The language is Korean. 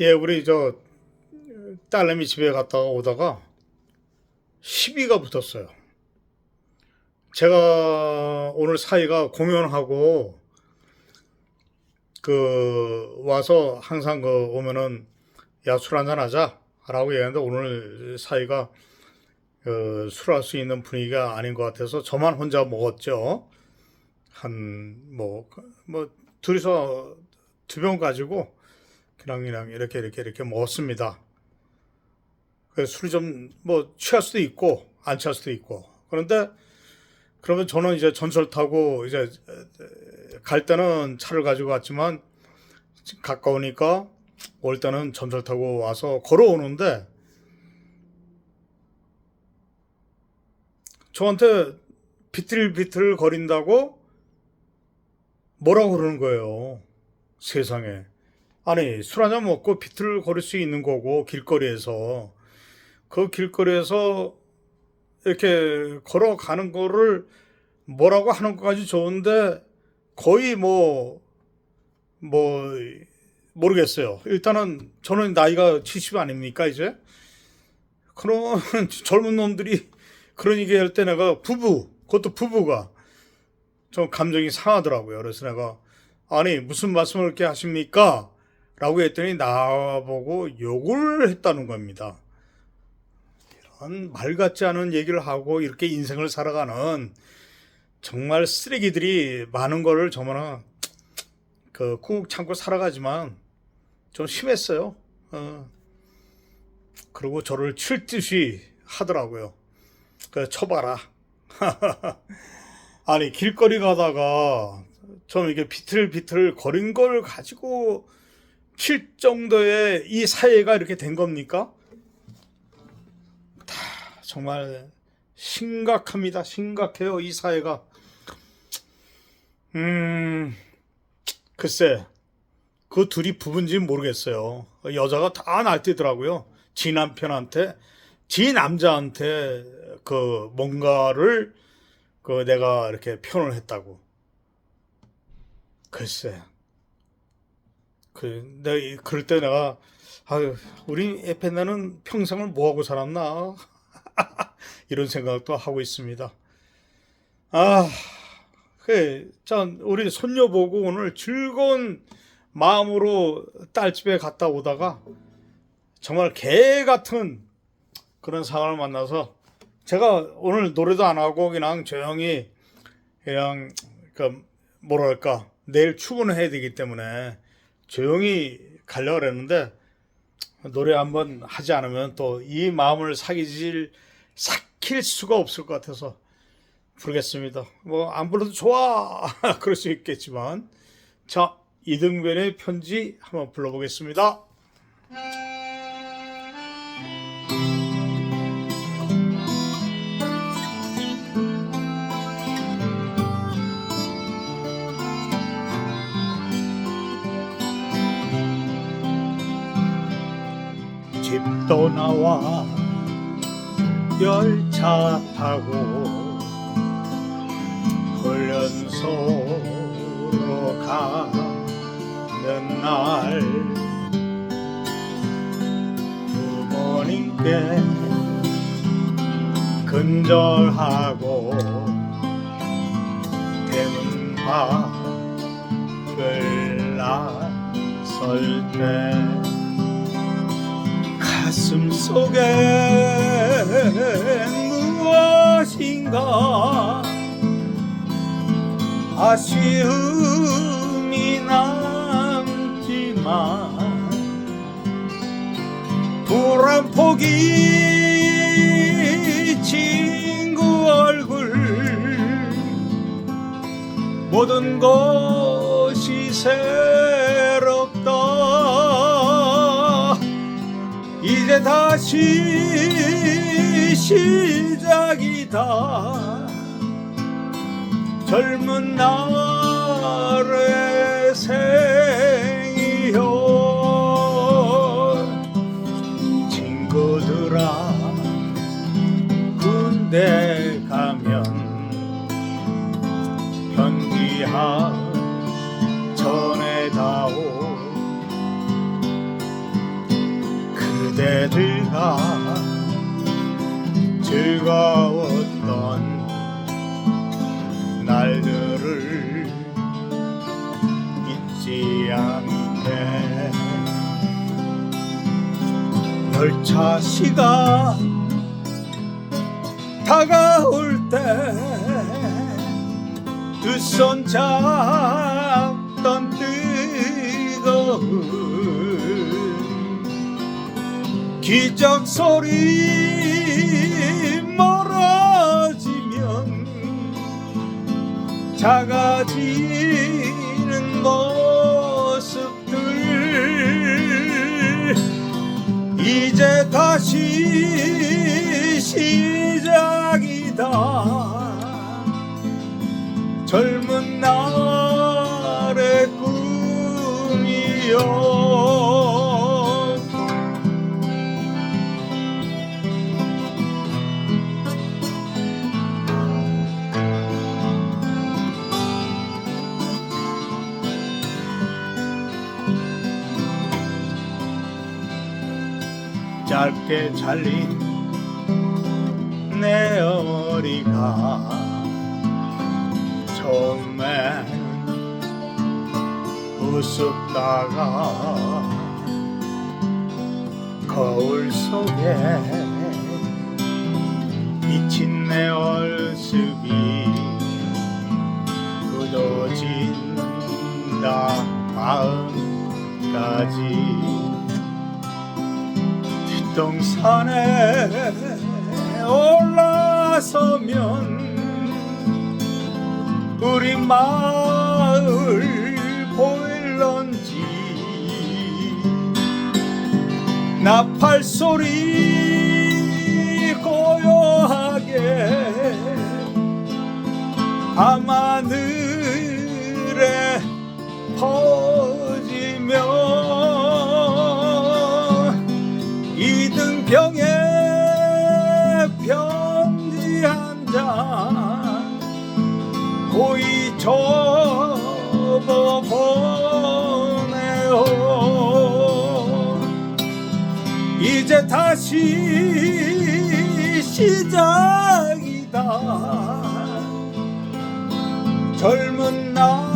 예, 우리 저 딸내미 집에 갔다가 오다가 시비가 붙었어요. 제가 오늘 사이가 공연하고 그 와서 항상 그 오면은 야 술 한잔 하자라고 얘기하는데 오늘 사이가 그 술할 수 있는 분위기가 아닌 것 같아서 저만 혼자 먹었죠. 한 뭐뭐 둘이서 두 병 가지고 그냥 그냥 이렇게 이렇게 이렇게 먹었습니다. 그 술이 좀 뭐 취할 수도 있고 안 취할 수도 있고 그런데 그러면 저는 이제 전철 타고 이제 갈 때는 차를 가지고 왔지만 가까우니까 올 때는 전철 타고 와서 걸어오는데 저한테 비틀비틀 거린다고 뭐라고 그러는 거예요. 세상에. 아니, 술 한잔 먹고 비틀 거릴 수 있는 거고, 길거리에서. 그 길거리에서 이렇게 걸어가는 거를 뭐라고 하는 것까지 좋은데, 거의 뭐, 뭐, 모르겠어요. 일단은 저는 나이가 70 아닙니까, 이제? 그런 젊은 놈들이 그런 얘기 할 때 내가 부부, 그것도 부부가 좀 감정이 상하더라고요. 그래서 내가 아니 무슨 말씀을 이렇게 하십니까? 라고 했더니 나보고 욕을 했다는 겁니다. 이런 말 같지 않은 얘기를 하고 이렇게 인생을 살아가는 정말 쓰레기들이 많은 거를 저만아 그꾹 참고 살아가지만 좀 심했어요. 어. 그리고 저를 칠 듯이 하더라고요. 그 쳐봐라. 아니 길거리 가다가 좀 이렇게 비틀비틀 거린 걸 가지고 칠 정도의 이 사회가 이렇게 된 겁니까? 다 정말 심각합니다. 심각해요. 이 사회가. 음, 글쎄, 그 둘이 부부인지는 모르겠어요. 여자가 다 날뛰더라고요. 지 남편한테, 지 남자한테 그 뭔가를 그 내가 이렇게 표현을 했다고. 글쎄. 그, 내가, 그럴 때 내가, 아유, 우리 에펜나는 평생을 뭐 하고 살았나? 이런 생각도 하고 있습니다. 아, 그, 전, 우리 손녀 보고 오늘 즐거운 마음으로 딸 집에 갔다 오다가 정말 개 같은 그런 상황을 만나서 제가 오늘 노래도 안 하고 그냥 조용히 그냥 그 뭐랄까 내일 출근해야 되기 때문에 조용히 가려고 그랬는데 노래 한번 하지 않으면 또 이 마음을 사귀질 삭힐 수가 없을 것 같아서 부르겠습니다. 뭐 안 불러도 좋아 그럴 수 있겠지만 자 이등변의 편지 한번 불러보겠습니다. 떠나와 열차 타고 훈련소로 가는 날 부모님께 근절하고 대문 밖을 나설 때 가슴 속에 무엇인가? 아쉬움이 남지만 불안 포기 친구 얼굴 모든 것이 새 이제 다시 시작이다. 젊은 날의 생 그때들과 즐거웠던 날들을 잊지 않게. 열차 시간 다가올 때두손 잡던 뜨거운 기적 소리 멀어지면 작아지는 모습들 이제 다시 시작이다. 젊은 날의 꿈이여 짧게 잘린 내 어머니가 처음엔 우습다가 거울 속에 비친 내 얼습이 굳어진다 마음까지 뒷동산에 올라서면 우리 마을 보일런지 나팔 소리 접어보네요. 이제 다시 시작이다. 젊은 날